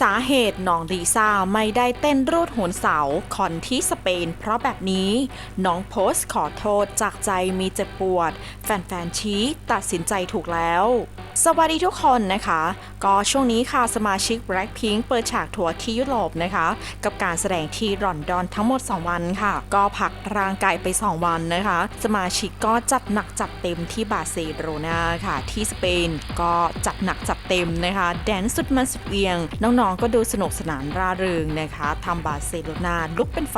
สาเหตุน้องดีซ่าไม่ได้เต้นรูดโหนเสาคอนที่สเปน เพราะแบบนี้น้องโพสต์ขอโทษจากใจมีเจ็บปวด แฟนๆชี้ตัดสินใจถูกแล้ว สวัสดีทุกคนนะคะ ก็ช่วงนี้ค่ะสมาชิก Blackpink เปิดฉากทัวร์ที่ยุโรปนะคะ กับการแสดงที่ลอนดอนทั้งหมด 2 วันค่ะ ก็พักร่างกายไป 2 วันนะคะ สมาชิกก็จัดหนักจัดเต็มที่บาร์เซโลนาค่ะ ที่สเปนก็จัดหนักจัดเต็มนะคะ แดนสุดมันสุดเวียง น้องๆ ก็ดูสนุกสนานร่าเริงนะคะทำบาร์เซโลนาลุกเป็นไฟ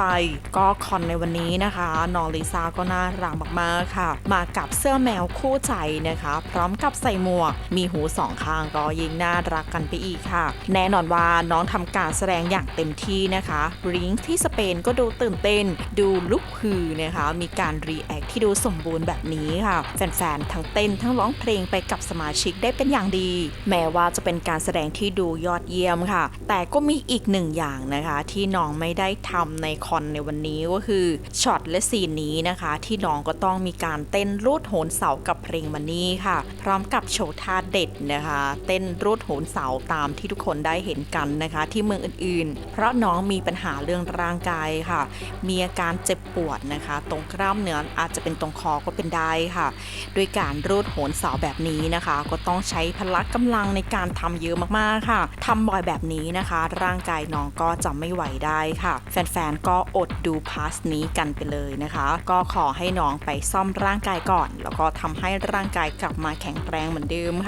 ก็คอนในวันนี้นะคะน้องลิซาก็น่ารักมากๆค่ะ มากับเสื้อแมวคู่ใจนะคะ พร้อมกับใส่หมวกมีหูสองข้างก็ยิ่งน่ารักกันไปอีกค่ะ แน่นอนว่าน้องทำการแสดงอย่างเต็มที่นะคะริงที่สเปนก็ดูตื่นเต้น ดูลุกฮือนะคะ มีการรีแอคที่ดูสมบูรณ์แบบนี้ค่ะ แฟนๆ ทั้งเต้นทั้งร้องเพลงไปกับสมาชิกได้เป็นอย่างดี แม้ว่าจะเป็นการแสดงที่ดูยอดเยี่ยมค่ะ แต่ก็มีอีกหนึ่งอย่างนะคะ ที่น้องไม่ได้ทำในคอนในวันนี้ก็คือช็อตและซีนนี้นะคะ ที่น้องก็ต้องมีการเต้นรูดโหนเสากับเพลงมันนี่ค่ะ พร้อมกับโชว์ท่าเด็ดนะคะ เต้นรูดโหนเสาตามที่ทุกคนได้เห็นกันนะคะ ที่เมืองอื่นๆ เพราะน้องมีปัญหาเรื่องร่างกายค่ะ มีอาการเจ็บปวดนะคะ ตรงกล้ามเนื้ออาจจะเป็นตรงคอก็เป็นได้ค่ะ ด้วยการรูดโหนเสาแบบนี้นะคะ ก็ต้องใช้พละกำลังในการทำเยอะมากๆค่ะทำบ่อยแบบนี้นะคะ ร่างกายน้องก็จะไม่ไหวได้ค่ะ แฟนๆก็อดดูพาสนี้กันไปเลยนะคะ ก็ขอให้น้องไปซ่อมร่างกายก่อน แล้วก็ทำให้ร่างกายกลับมาแข็งแรงเหมือนเดิม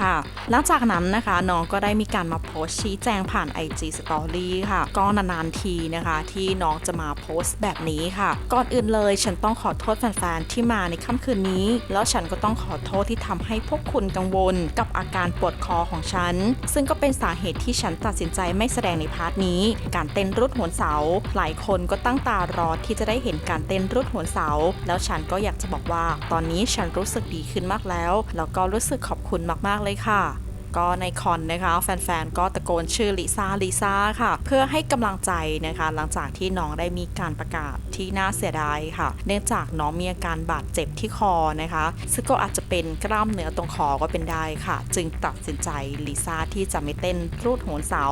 ค่ะหลังจากนั้นนะคะน้องก็ได้มีการมาโพสชี้แจงผ่าน IG Story ค่ะ ก็นานๆทีนะคะ ที่น้องจะมาโพสต์แบบนี้ค่ะ ก่อนอื่นเลยฉันต้องขอโทษแฟนๆที่มาในค่ำคืนนี้ แล้วฉันก็ต้องขอโทษที่ทำให้พวกคุณกังวล กับอาการปวดคอของฉัน ซึ่งก็เป็นสาเหตุที่ฉันตัดสินใจไม่แสดงในพาร์ทนี้ การเต้นรุดโหนเสา หลายคนก็ตั้งตารอที่จะได้เห็นการเต้นรุดโหนเสา แล้วฉันก็อยากจะบอกว่า ตอนนี้ฉันรู้สึกดีขึ้นมากแล้ว แล้วก็รู้สึกขอบคุณมากๆเลยค่ะ ก็ในคอนนะคะแฟนๆ ก็ตะโกนชื่อลิซ่าลิซ่าค่ะ เพื่อให้กำลังใจนะคะหลังจากที่น้องได้มีการประกาศที่น่าเสียดายค่ะ เนื่องจากน้องมีอาการบาดเจ็บที่คอนะคะ ซึ่งก็อาจจะเป็นกล้ามเนื้อตรงคอก็เป็นได้ค่ะ จึงตัดสินใจลิซ่าที่จะไม่เต้นรูดโหนเสา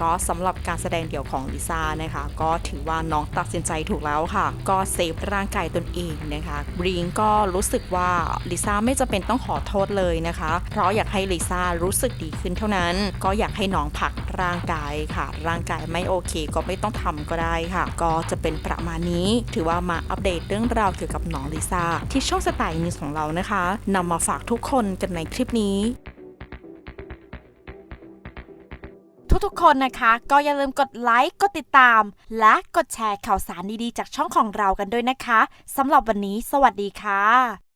ก็สำหรับการแสดงเดี่ยวของลิซ่านะคะ ก็ถือว่าน้องตัดสินใจถูกแล้วค่ะ ก็เซฟร่างกายตนเองนะคะบริงก็รู้สึกว่าลิซ่าไม่จำเป็นต้องขอโทษเลยนะคะ เพราะอยากให้ลิซ่ารู้สึกดีขึ้นเท่านั้น ก็อยากให้น้องพักร่างกายค่ะ ร่างกายไม่โอเคก็ไม่ต้องทำก็ได้ค่ะ ก็จะเป็นประมาณนี้ ถือว่ามาอัปเดตเรื่องราวเกี่ยวกับน้องลิซ่าที่ช่องสไตล์นิวส์ของเรานะคะนำมาฝากทุกคนกันในคลิปนี้ทุกๆคนนะคะ ก็อย่าลืมกดไลค์กดติดตาม และกดแชร์ข่าวสารดีๆ จากช่องของเรากันด้วยนะคะสำหรับวันนี้ สวัสดีค่ะ